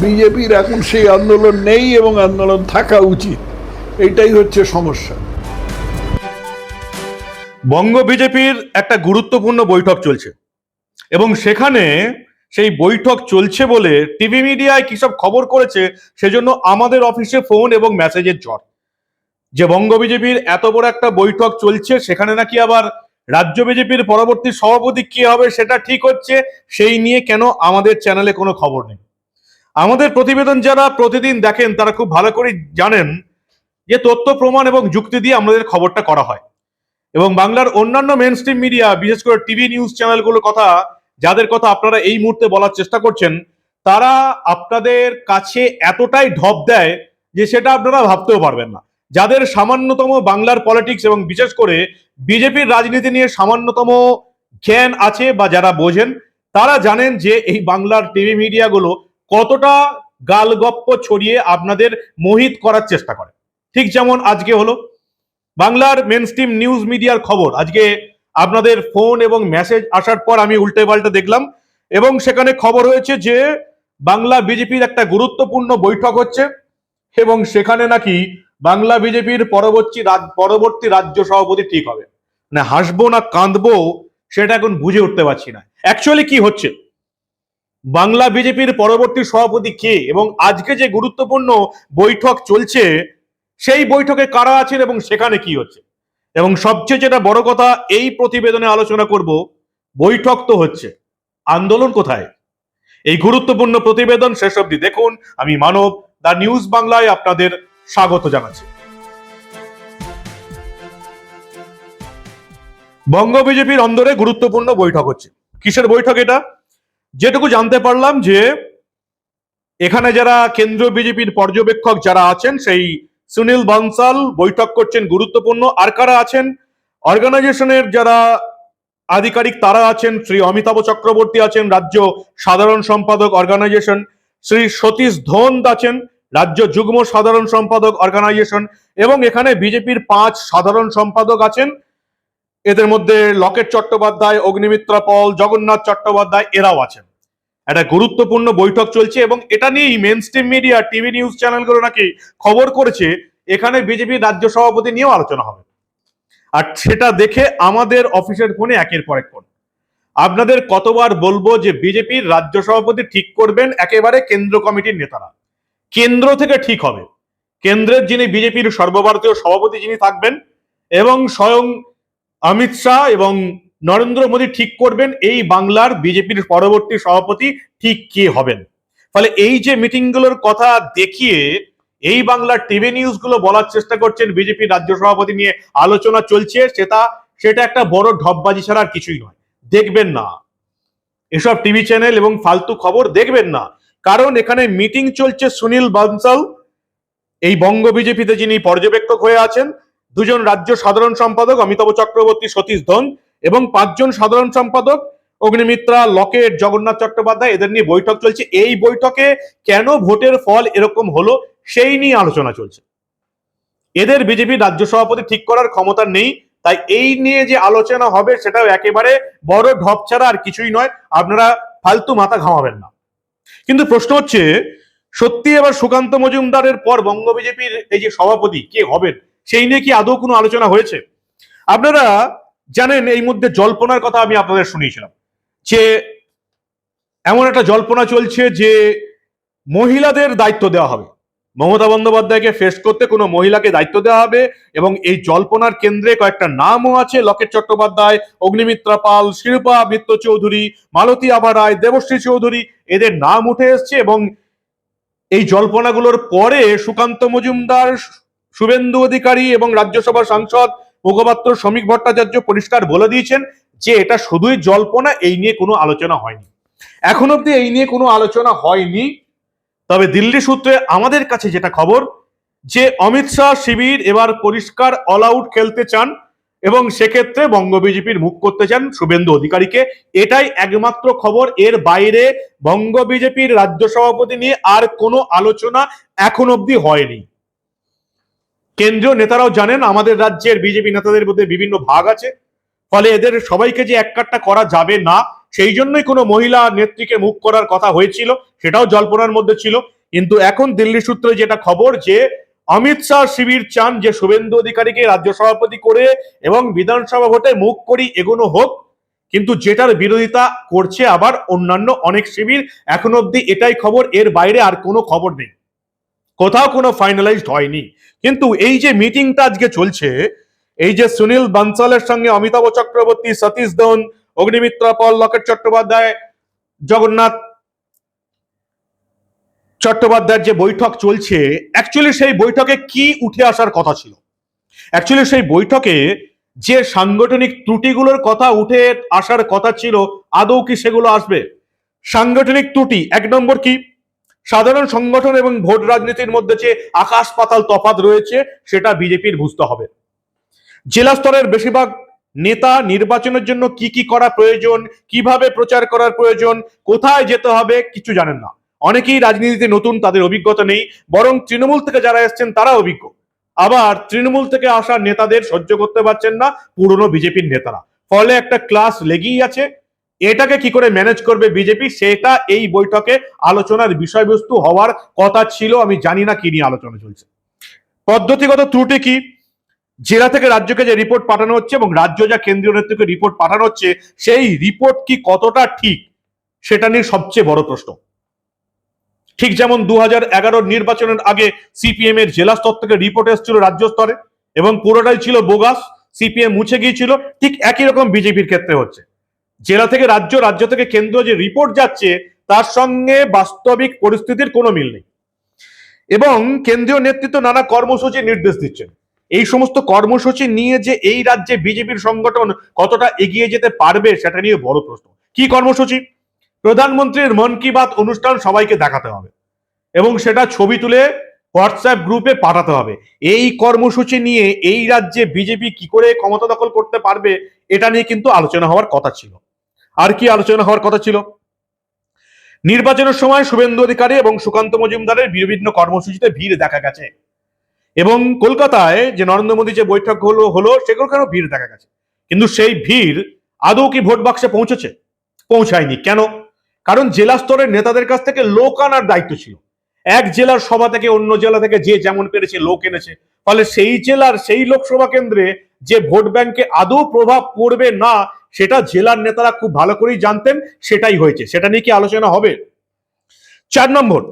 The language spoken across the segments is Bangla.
বিজেপির এখন সেই আন্দোলন নেই এবং আন্দোলন থাকা উচিত। এটাই হচ্ছে সমস্যা। বঙ্গ বিজেপির একটা গুরুত্বপূর্ণ বৈঠক চলছে। এবং সেখানে সেই বৈঠক চলছে বলে টিভি মিডিয়ায় কি সব খবর করেছে, সেজন্য আমাদের অফিসে ফোন এবং মেসেজের ঝড় যে বঙ্গ বিজেপির এত বড় একটা বৈঠক চলছে, সেখানে নাকি আবার রাজ্য বিজেপির পরবর্তী সভাপতি কি হবে সেটা ঠিক হচ্ছে, সেই নিয়ে কেন আমাদের চ্যানেলে কোনো খবর নেই। আমাদের প্রতিবেদন যারা প্রতিদিন দেখেন, তারা খুব ভালো করে জানেন যে তথ্য, প্রমাণ এবং যুক্তি দিয়ে আমাদের খবরটা করা হয়। এবং বাংলার অন্যান্য মেন স্ট্রিম মিডিয়া বিশেষ করে টিভি নিউজ চ্যানেলগুলোর কথা, যাদের কথা আপনারা এই মুহূর্তে বলার চেষ্টা করছেন, তারা আপনাদের কাছে এতটাই ঢপ দেয় যে সেটা আপনারা ভাবতেও পারবেন না। যাদের সামান্যতম বাংলার পলিটিক্স এবং বিশেষ করে বিজেপির রাজনীতি নিয়ে সামান্যতম জ্ঞান আছে বা যারা বোঝেন, তারা জানেন যে এই বাংলার টিভি মিডিয়াগুলো কতটা গালগপ্প ছড়িয়ে আপনাদের মোহিত করার চেষ্টা করে। ঠিক যেমন আজকে হলো। বাংলার মেন স্ট্রিম নিউজ মিডিয়ার খবর। আজকে আপনাদের ফোন এবং মেসেজ আসার পর আমি উল্টে পাল্টে দেখলাম এবং সেখানে খবর হয়েছে যে, বাংলা বিজেপির একটা গুরুত্বপূর্ণ বৈঠক হচ্ছে এবং সেখানে নাকি বাংলা বিজেপির পরবর্তী পরবর্তী রাজ্য সভাপতি ঠিক হবে। না হাসবো না কাঁদবো সেটা এখন বুঝে উঠতে পারছি না। অ্যাকচুয়ালি কি হচ্ছে? বাংলা বিজেপির পরবর্তী সভাপতি কে? এবং আজকে যে গুরুত্বপূর্ণ বৈঠক চলছে, সেই বৈঠকে কারা আছেন এবং সেখানে কি হচ্ছে? এবং সবচেয়ে যেটা বড় কথা, এই প্রতিবেদনে আলোচনা করব, বৈঠক তো হচ্ছে। আন্দোলন কোথায়? এই গুরুত্বপূর্ণ প্রতিবেদন শেষ অবধি দেখুন। আমি মানব, দা নিউজ বাংলায় আপনাদের স্বাগত জানাচ্ছি। বঙ্গ বিজেপির অন্দরে গুরুত্বপূর্ণ বৈঠক হচ্ছে। কিসের বৈঠক এটা? যেটুকু জানতে পারলাম যে এখানে যারা কেন্দ্রীয় বিজেপির পর্যবেক্ষক যারা আছেন, সেই সুনীল বানসাল বৈঠক করছেন গুরুত্বপূর্ণ। আর কারা আছেন? অর্গানাইজেশনের যারা আধিকারিক তারা আছেন, শ্রী অমিতাভ চক্রবর্তী আছেন, রাজ্য সাধারণ সম্পাদক অর্গানাইজেশন, শ্রী সতীশ ধন আছেন, রাজ্য যুগ্ম সাধারণ সম্পাদক অর্গানাইজেশন, এবং এখানে বিজেপির পাঁচ সাধারণ সম্পাদক আছেন। এদের মধ্যে লকেট চট্টোপাধ্যায়, অগ্নিমিত্রা পল, জগন্নাথ চট্টোপাধ্যায় এরাও আছেন। একটা গুরুত্বপূর্ণ বৈঠক চলছে এবং এটা নিয়েই mainstream media TV news চ্যানেলগুলো নাকি খবর করেছে, এখানে বিজেপি রাজ্য সভাপতি নিয়েও আলোচনা হবে। আর সেটা দেখে আমাদের অফিসের ফোনে একের পর এক ফোন আপনাদের কতবার বলব যে বিজেপির রাজ্য সভাপতি ঠিক করবেন, একেবারে কেন্দ্র কমিটির নেতারা। কেন্দ্র থেকে ঠিক হবে। কেন্দ্রের যিনি বিজেপির সর্বভারতীয় সভাপতি যিনি থাকবেন, এবং স্বয়ং অমিত শাহ এবং নরেন্দ্র মোদী ঠিক করবেন, এই বাংলার বিজেপির পরবর্তী সভাপতি ঠিক কে হবেন? ফলে এই যে মিটিংগুলোর কথা দেখিয়ে এই বাংলার টিভি নিউজগুলো বলার চেষ্টা করছেন বিজেপির রাজ্য সভাপতি নিয়ে আলোচনা চলছে, সেটা সেটা একটা বড় ঢপবাজি ছাড়া আর কিছুই নয়। দেখবেন না। এসব টিভি চ্যানেল এবং ফালতু খবর দেখবেন না। কারণ এখানে মিটিং চলছে সুনীল বানসাল, এই বঙ্গ বিজেপিতে যিনি পর্যবেক্ষক হয়ে আছেন দুজন রাজ্য সাধারণ সম্পাদক, অমিতাভ চক্রবর্তী, সতীশ ধন এবং পাঁচজন সাধারণ সম্পাদক, অগ্নিমিত্রা, লকেট, জগন্নাথ চট্টোপাধ্যায়, এদের নিয়ে বৈঠক চলছে। এই বৈঠকে কেন ভোটের ফল এরকম হলো সেই নিয়ে আলোচনা চলছে। এদের বিজেপি রাজ্য সভাপতি ঠিক করার ক্ষমতা নেই, তাই এই নিয়ে যে আলোচনা হবে সেটাও একেবারে বড় ঢপ ছাড়া আর কিছুই নয়। আপনারা ফালতু মাথা ঘামাবেন না। কিন্তু প্রশ্ন হচ্ছে, সত্যি এবার সুকান্ত মজুমদারের পর বঙ্গ বিজেপির এই যে সভাপতি, কে হবেন? সেই নিয়ে কি আদৌ কোনো আলোচনা হয়েছে? আপনারা জানেন এই মধ্যে জল্পনার কথা আমি আপনাদের শুনিয়েছিলাম যে এমন একটা জল্পনা চলছে যে মহিলাদের দায়িত্ব দেওয়া হবে। মমতা বন্দ্যোপাধ্যায়কে ফেস করতে কোনো মহিলাকে দায়িত্ব দেওয়া হবে এবং এই জল্পনার কেন্দ্রে কয়েকটা নামও আছে, লকেট চট্টোপাধ্যায়, অগ্নিমিত্রা পাল শিল্পা মিত্র চৌধুরী মালতী আভা রায়, দেবশ্রী চৌধুরী, এদের নাম উঠে এসছে এবং এই জল্পনাগুলোর পরে সুকান্ত মজুমদার শুভেন্দু অধিকারী এবং রাজ্যসভার সাংসদ মুখপাত্র শ্রমিক ভট্টাচার্য পরিষ্কার বলে দিয়েছেন যে এটা শুধুই জল্পনা, এই নিয়ে কোনো আলোচনা হয়নি। এখন অব্দি এই নিয়ে কোনো আলোচনা হয়নি। তবে দিল্লি সূত্রে আমাদের কাছে যেটা খবর, যে অমিত শাহ শিবির এবার পরিষ্কার অল আউট খেলতে চান এবং সেক্ষেত্রে বঙ্গ বিজেপির মুখ করতে চান শুভেন্দু অধিকারীকে। এটাই একমাত্র খবর। এর বাইরে বঙ্গ বিজেপির রাজ্য সভাপতি নিয়ে আর কোনো আলোচনা এখন অবধি হয়নি। কেন্দ্রীয় নেতারাও জানেন আমাদের রাজ্যের বিজেপি নেতাদের মধ্যে বিভিন্ন ভাগ আছে। ফলে এদের সবাইকে যে এক কাট্টা করা যাবে না, সেই জন্যই কোনো মহিলা নেত্রীকে মুখ করার কথা হয়েছিল, সেটাও জল্পনার মধ্যে ছিল। কিন্তু এখন দিল্লি সূত্রে যেটা খবর যে, অমিত শাহ শিবির চান যে শুভেন্দু অধিকারীকে রাজ্য সভাপতি করে এবং বিধানসভা ভোটে মুখ করি এগোনো হোক, কিন্তু যেটার বিরোধিতা করছে আবার অন্যান্য অনেক শিবির, এখন অবধি এটাই খবর, এর বাইরে আর কোনো খবর নেই। কোথাও কোনো ফাইনালাইজড হয়নি। কিন্তু এই যে মিটিংটা আজকে চলছে, এই যে সুনীল বানসালের সঙ্গে অমিতাভ চক্রবর্তী, সতীশ ধন, অগ্নিমিত্রা পল, লকেট চট্টোপাধ্যায়, জগন্নাথ চট্টোপাধ্যায়ের যে বৈঠক চলছে অ্যাকচুয়ালি সেই বৈঠকে কি উঠে আসার কথা ছিল? অ্যাকচুয়ালি সেই বৈঠকে যে সাংগঠনিক ত্রুটিগুলোর কথা উঠে আসার কথা ছিল, আদৌ কি সেগুলো আসবে? সাংগঠনিক ত্রুটি, এক নম্বর কি? সাধারণ সংগঠন এবং ভোট রাজনীতির মধ্যে যে আকাশ পাতাল তফাৎ রয়েছে, সেটা বিজেপির বুঝতে হবে। জেলা স্তরের বেশিরভাগ নেতা নির্বাচনের জন্য কি কি করা প্রয়োজন, কীভাবে প্রচার করার প্রয়োজন, কোথায় যেতে হবে কিছু জানেন না। অনেকেই রাজনীতিতে নতুন, তাদের অভিজ্ঞতা নেই, বরং তৃণমূল থেকে যারা এসছেন তারা অভিজ্ঞ। আবার তৃণমূল থেকে আসা নেতাদের সহ্য করতে পারছেন না পুরনো বিজেপির নেতারা। ফলে একটা ক্লাস লেগেই আছে এটাকে কি করে ম্যানেজ করবে বিজেপি সেটা এই বৈঠকে আলোচনার বিষয়বস্তু হওয়ার কথা ছিল। আমি জানি না কি নিয়ে আলোচনা চলছে। পদ্ধতিগত ত্রুটি কি? জেলা থেকে রাজ্যকে যে রিপোর্ট পাঠানো হচ্ছে এবং রাজ্য যা কেন্দ্রীয় নেতৃত্বকে রিপোর্ট পাঠানো হচ্ছে, সেই রিপোর্ট কি কতটা ঠিক? সেটা নিয়ে সবচেয়ে বড় প্রশ্ন। ঠিক যেমন দু হাজার এগারো নির্বাচনের আগে সিপিএম এর জেলা স্তর থেকে রিপোর্ট এসেছিল রাজ্য স্তরে এবং পুরোটাই ছিল বোগাস সিপিএম মুছে গিয়েছিল। ঠিক একই রকম বিজেপির ক্ষেত্রে হচ্ছে। জেলা থেকে রাজ্য রাজ্য থেকে কেন্দ্র যে রিপোর্ট যাচ্ছে, তার সঙ্গে বাস্তবিক পরিস্থিতির কোনো মিল নেই। এবং কেন্দ্রীয় নেতৃত্ব নানা কর্মসূচি নির্দেশ দিচ্ছেন। এই সমস্ত কর্মসূচি নিয়ে যে এই রাজ্যে বিজেপির সংগঠন কতটা এগিয়ে যেতে পারবে, সেটা নিয়ে বড় প্রশ্ন। কি কর্মসূচি? প্রধানমন্ত্রীর মন কি বাত অনুষ্ঠান সবাইকে দেখাতে হবে। এবং সেটা ছবি তুলে হোয়াটসঅ্যাপ গ্রুপে পাঠাতে হবে। এই কর্মসূচি নিয়ে এই রাজ্যে বিজেপি কি করে ক্ষমতা দখল করতে পারবে, এটা নিয়ে কিন্তু আলোচনা হওয়ার কথা ছিল। আর কি আলোচনা হওয়ার কথা ছিল? নির্বাচনের সময় শুভেন্দু অধিকারী এবং সুকান্ত মজুমদারের বিভিন্ন কর্মসূচিতে ভিড় দেখা গেছে। এবং কলকাতায় যে নরেন্দ্র মোদী যে বৈঠক হলো হলো সেগুলোখানেও ভিড় দেখা গেছে? কিন্তু সেই ভিড় আদৌ কি ভোট বাক্সে পৌঁছেছে? পৌঁছায়নি। কেন? কারণ জেলা স্তরের নেতাদের কাছ থেকে লোক আনার দায়িত্ব ছিল। এক জেলার সভা থেকে অন্য জেলা থেকে যে যেমন পেরেছে লোক এনেছে। ফলে সেই জেলার সেই লোকসভা কেন্দ্রে যে ভোট ব্যাংকে আদৌ প্রভাব পড়বে না সেটা জেলার নেতারা খুব ভালো করেই জানতেন, সেটাই হয়েছে। সেটা নিয়ে কি আলোচনা হবে? চার নম্বর,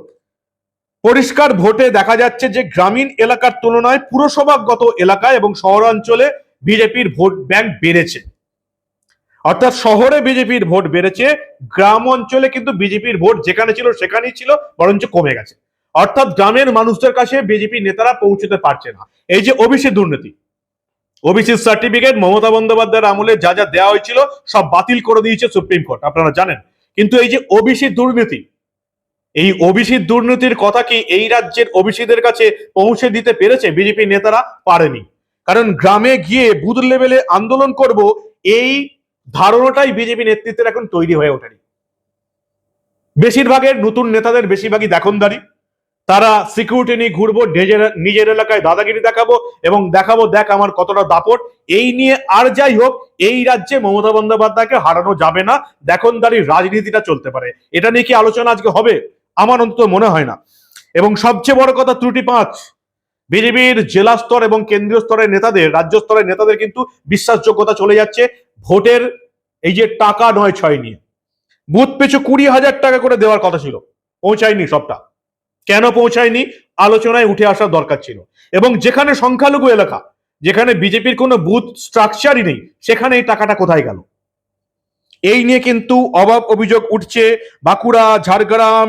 পরিষ্কার ভোটে দেখা যাচ্ছে যে গ্রামীণ এলাকার তুলনায় পুরসভাগত এলাকায় এবং শহরাঞ্চলে বিজেপির ভোট ব্যাংক বেড়েছে। অর্থাৎ শহরে বিজেপির ভোট বেড়েছে, গ্রাম অঞ্চলে কিন্তু বিজেপির ভোট যেখানে ছিল সেখানেই ছিল, বরঞ্চ কমে গেছে। অর্থাৎ গ্রামের মানুষদের কাছে বিজেপি নেতারা পৌঁছতে পারছে না। এই যে ওবিসি দুর্নীতি ওবিসি সার্টিফিকেট মমতা বন্দ্যোপাধ্যায়ের আমলে যা যা দেওয়া হয়েছিল সব বাতিল করে দিয়েছে সুপ্রিম কোর্ট আপনারা জানেন। কিন্তু এই যে ওবিসি দুর্নীতি, এই ওবিসি দুর্নীতির কথা কি এই রাজ্যের ওবিসিদের কাছে পৌঁছে দিতে পেরেছে? বিজেপি নেতারা পারেনি। কারণ গ্রামে গিয়ে বুথ লেভেলে আন্দোলন করব, এই ধারণাটাই বিজেপি নেতৃত্বের এখন তৈরি হয়ে ওঠেনি। বেশিরভাগের নতুন নেতাদের বেশিরভাগই দেখনদারি। তারা সিকিউরিটি নিয়ে ঘুরবো, নিজের এলাকায় দাদাগিরি দেখাবো এবং দেখাবো, দেখ আমার কতটা দাপট। এই নিয়ে আর যাই হোক, এই রাজ্যে মমতা বন্দ্যোপাধ্যায়কে হারানো যাবে না। দেখনদারি রাজনীতিটা চলতে পারে। এটা নিয়ে কি আলোচনা আজকে হবে? আমার অন্তত মনে হয় না। এবং সবচেয়ে বড় কথা, ত্রুটি পাঁচ। বিজেপির জেলা স্তর এবং কেন্দ্রীয় স্তরের নেতাদের, রাজ্য স্তরের নেতাদের কিন্তু বিশ্বাসযোগ্যতা চলে যাচ্ছে। ভোটের এই যে টাকা নয় ছয় নিয়ে। বুথ পিছু কুড়ি হাজার টাকা করে দেওয়ার কথা ছিল। পৌঁছায়নি সবটা। কেন পৌঁছায়নি? আলোচনায় উঠে আসার দরকার ছিল। এবং যেখানে সংখ্যালঘু এলাকা, যেখানে বিজেপির কোনো বুথ স্ট্রাকচারই নেই সেখানে এই টাকাটা কোথায় গেল? এই নিয়ে কিন্তু অভাব অভিযোগ উঠছে বাঁকুড়া, ঝাড়গ্রাম,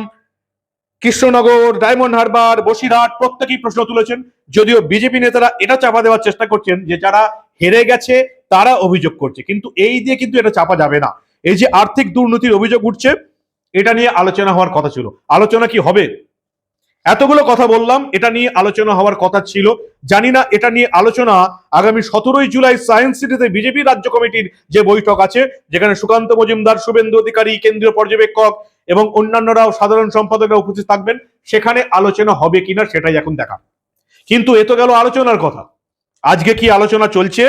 কৃষ্ণনগর, ডায়মন্ড হারবার, বসিরহাট, প্রত্যেকেই প্রশ্ন তুলেছেন। যদিও বিজেপি নেতারা এটা চাপা দেওয়ার চেষ্টা করছেন যে যারা হেরে গেছে, তারা অভিযোগ করছে। কিন্তু এই দিয়ে কিন্তু এটা চাপা যাবে না। এই যে আর্থিক দুর্নীতির অভিযোগ উঠছে, এটা নিয়ে আলোচনা হওয়ার কথা ছিল। আলোচনা কি হবে? এতগুলো কথা বললাম, এটা নিয়ে আলোচনা হওয়ার কথা ছিল। জানি না, এটা নিয়ে আলোচনা আগামী সতেরোই জুলাই সায়েন্স সিটিতে বিজেপি রাজ্য কমিটির যে বৈঠক আছে, যেখানে সুকান্ত মজুমদার, শুভেন্দু অধিকারী, কেন্দ্রীয় পর্যবেক্ষক এবং অন্যান্যরাও সাধারণ সম্পাদকরা উপস্থিত থাকবেন, সেখানে আলোচনা হবে কিনা সেটাই এখন দেখা। কিন্তু এ তো গেল আলোচনার কথা। আজকে কি আলোচনা চলছে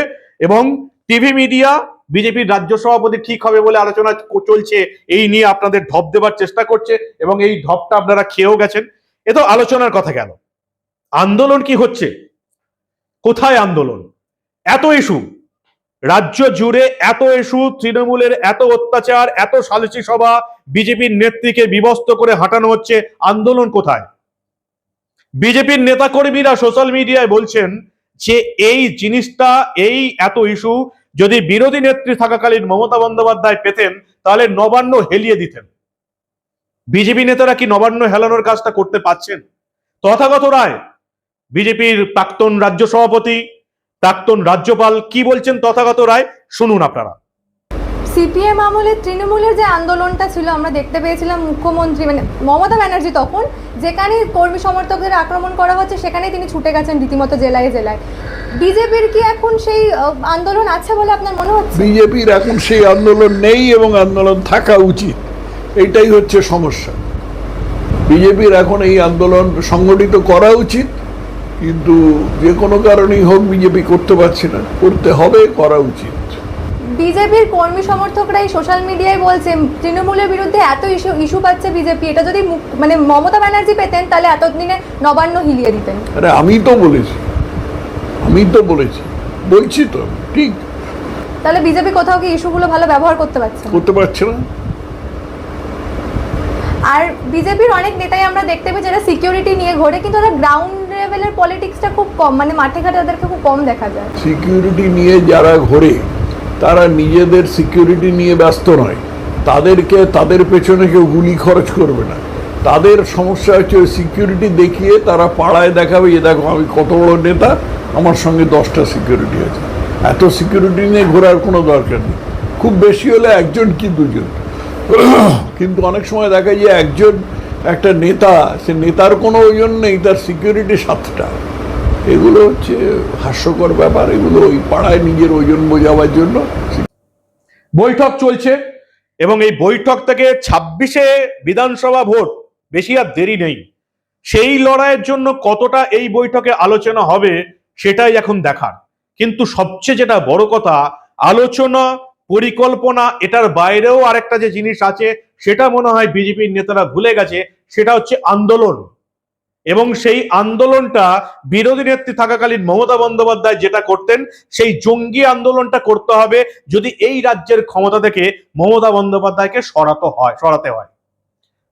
এবং টিভি মিডিয়া বিজেপির রাজ্য সভাপতি ঠিক হবে বলে আলোচনা চলছে, এই নিয়ে আপনাদের ঢপ দেবার চেষ্টা করছে এবং এই ঢপটা আপনারা খেয়েও গেছেন। এ তো আলোচনার কথা কেন? আন্দোলন কি হচ্ছে? কোথায় আন্দোলন? এত ইস্যু। রাজ্য জুড়ে এত ইস্যু, তৃণমূলের এত অত্যাচার, এত সালিসি সভা, বিজেপির নেত্রীকে বিবস্ত করে হাঁটানো হচ্ছে। আন্দোলন কোথায়? বিজেপির নেতাকর্মীরা সোশ্যাল মিডিয়ায় বলছেন যে এই জিনিসটা, এই এত ইস্যু যদি বিরোধী নেত্রী থাকাকালীন মমতা বন্দ্যোপাধ্যায় পেতেন, তাহলে নবান্ন হেলিয়ে দিতেন। বিজেপি নেতারা কি নবান্ন হেলানোর কাজটা করতে পাচ্ছেন তথাগত রায় বিজেপির প্রাক্তন রাজ্য সভাপতি প্রাক্তন রাজ্যপাল কি বলছেন তথাগত রায়? শুনুন আপনারা। সিপিএম আমলে তৃণমূলের যে আন্দোলনটা ছিল আমরা দেখতে পেয়েছিলাম মুখ্যমন্ত্রী মানে মমতা ব্যানার্জি তখন যেখানে কর্মী সমর্থকদের আক্রমণ করা হচ্ছে সেখানে তিনি ছুটে গেছেন রীতিমতো জেলায় জেলায়। বিজেপির কি এখন সেই আন্দোলন আছে বলে আপনার মনে হচ্ছে? বিজেপির এখন সেই আন্দোলন নেই এবং আন্দোলন থাকা উচিত। এইটাই হচ্ছে সমস্যা। বিজেপির এখন এই আন্দোলন সংগঠিত করা উচিত কিন্তু যে কোনো কারণেই হোক বিজেপি করতে পারছে না। করতে হবে করা উচিত। বিজেপির কর্মী সমর্থকরাই সোশ্যাল মিডিয়ায় বলছে তৃণমূলের বিরুদ্ধে এত ইস্যু ইস্যু পাচ্ছে বিজেপি। এটা যদি মানে মমতা ব্যানার্জি পেতেন তাহলে এতদিনে নবান্ন হিলিয়ে দিতেন। আরে আমি তো বলেছি। আমি তো বলেছি। বলছি তো ঠিক। তাহলে বিজেপি কোথাও কি ইস্যুগুলো ভালো ব্যবহার করতে পারছে? করতে পারছে না। আর বিজেপির অনেক নেতাই আমরা দেখতে পাই যারা সিকিউরিটি নিয়ে ঘোরে, কিন্তু তারা গ্রাউন্ড লেভেলের পলিটিক্সটা খুব কম মানে মাঠে ঘাটে তাদেরকে খুব কম দেখা যায়। সিকিউরিটি নিয়ে যারা ঘোরে, তারা নিজেদের সিকিউরিটি নিয়ে ব্যস্ত নয়। তাদেরকে, তাদের পেছনে কেউ গুলি খরচ করবে না। তাদের সমস্যা হচ্ছে ওই সিকিউরিটি দেখিয়ে তারা পাড়ায় দেখাবে যে দেখো আমি কত বড় নেতা, আমার সঙ্গে দশটা সিকিউরিটি আছে। এত সিকিউরিটি নিয়ে ঘোরার কোনো দরকার নেই। খুব বেশি হলে একজন কি দুজন? কিন্তু অনেক সময় দেখা যায় একজন একটা নেতা, সে নেতার কোনো ওজন নেই, তার সিকিউরিটি সাতটা এগুলো হচ্ছে হাস্যকর ব্যাপার, এগুলো ওই পাড়ায় নিজের ওজন বোঝাবার জন্য। বৈঠক চলছে এবং এই বৈঠক থেকে ছাব্বিশে বিধানসভা ভোট, বেশি আর দেরি নেই। সেই লড়াইয়ের জন্য কতটা এই বৈঠকে আলোচনা হবে, সেটাই এখন দেখার। কিন্তু সবচেয়ে যেটা বড় কথা, আলোচনা পরিকল্পনা, এটার বাইরেও আরেকটা যে জিনিস আছে, সেটা মনে হয় বিজেপির নেতারা ভুলে গেছে, সেটা হচ্ছে আন্দোলন। এবং সেই আন্দোলনটা বিরোধী নেত্রী থাকাকালীন মমতা বন্দ্যোপাধ্যায় যেটা করতেন, সেই জঙ্গি আন্দোলনটা করতে হবে যদি এই রাজ্যের ক্ষমতা থেকে মমতা বন্দ্যোপাধ্যায়কে সরাতে হয় সরাতে হয়।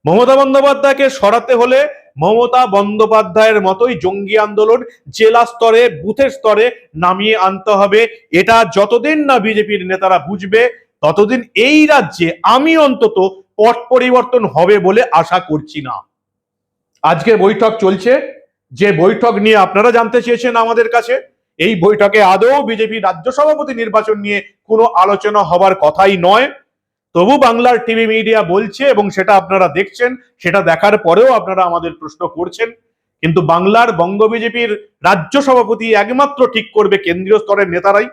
মমতা বন্দ্যোপাধ্যায়কে সরাতে হলে মমতা বন্দ্যোপাধ্যায়ের মতোই জঙ্গি আন্দোলন জেলা স্তরে, বুথের স্তরে নামিয়ে আনতে হবে। এটা যতদিন না বিজেপির নেতারা বুঝবে, ততদিন এই রাজ্যে আমি অন্তত পট পরিবর্তন হবে বলে আশা করছি না। আজকে বৈঠক চলছে। যে বৈঠক নিয়ে আপনারা জানতে চেয়েছেন আমাদের কাছে, এই বৈঠকে আদৌ বিজেপি রাজ্য সভাপতি নির্বাচন নিয়ে কোনো আলোচনা হবার কথাই নয়। তবু বাংলার টিভি মিডিয়া বলছে এবং সেটা আপনারা দেখছেন, সেটা দেখার পরেও আপনারা আমাদের প্রশ্ন করছেন। কিন্তু বাংলার বঙ্গ বিজেপির রাজ্য সভাপতি একমাত্র ঠিক করবে কেন্দ্রীয় স্তরের নেতারাই।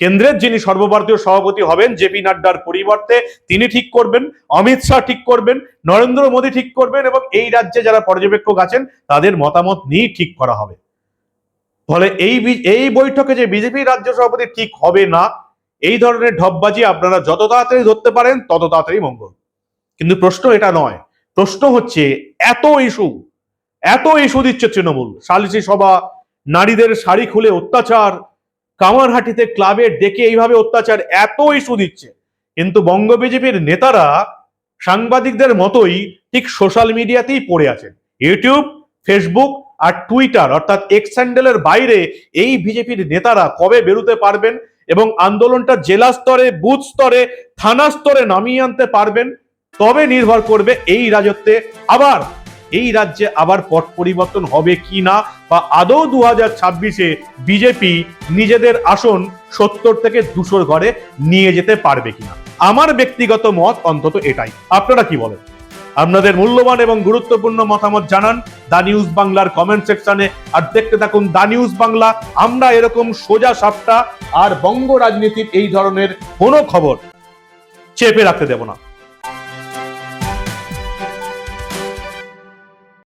কেন্দ্রের যিনি সর্বভারতীয় সভাপতি হবেন জেপি নাড্ডার পরিবর্তে তিনি ঠিক করবেন, অমিত শাহ ঠিক করবেন, নরেন্দ্র মোদী ঠিক করবেন এবং এই রাজ্যে যারা পর্যবেক্ষক আছেন, তাদের মতামত নিয়েই ঠিক করা হবে। ফলে এই এই বৈঠকে যে বিজেপি রাজ্য সভাপতি ঠিক হবে না এই ধরনের ঢপবাজি আপনারা যত তাড়াতাড়ি ধরতে পারেন, তত তাড়াতাড়ি মঙ্গল। কিন্তু প্রশ্ন এটা নয়। প্রশ্ন হচ্ছে, এত ইস্যু এত ইস্যু দিচ্ছে তৃণমূল। সালিসি সভা, নারীদের শাড়ি খুলে অত্যাচার, কামারহাটিতে ক্লাবে ডেকে এইভাবে অত্যাচার, এত ইস্যু দিচ্ছে। কিন্তু বঙ্গ বিজেপির নেতারা সাংবাদিকদের মতোই ঠিক সোশ্যাল মিডিয়াতেই পড়ে আছেন। ইউটিউব, ফেসবুক আর টুইটার, অর্থাৎ এক্স হ্যান্ডেলের বাইরে এই বিজেপির নেতারা কবে বেরোতে পারবেন এবং আন্দোলনটা জেলা স্তরে, বুথ স্তরে, থানা স্তরে নামিয়ে আনতে পারবেন, তবে নির্ভর করবে এই রাজত্বে আবার, এই রাজ্যে আবার পট পরিবর্তন হবে কি না, বা আদৌ দু হাজার ছাব্বিশে বিজেপি নিজেদের আসন সত্তর থেকে দুশোর ঘরে নিয়ে যেতে পারবে কিনা আমার ব্যক্তিগত মত অন্তত এটাই। আপনারা কি বলেন? আপনাদের মূল্যবান এবং গুরুত্বপূর্ণ মতামত জানান দা নিউজ বাংলার কমেন্ট সেকশনে, আর দেখতে থাকুন দা নিউজ বাংলা। আমরা এরকম সোজা সাপটা আর বঙ্গ রাজনীতির এই ধরনের কোনো খবর চেপে রাখতে দেব না।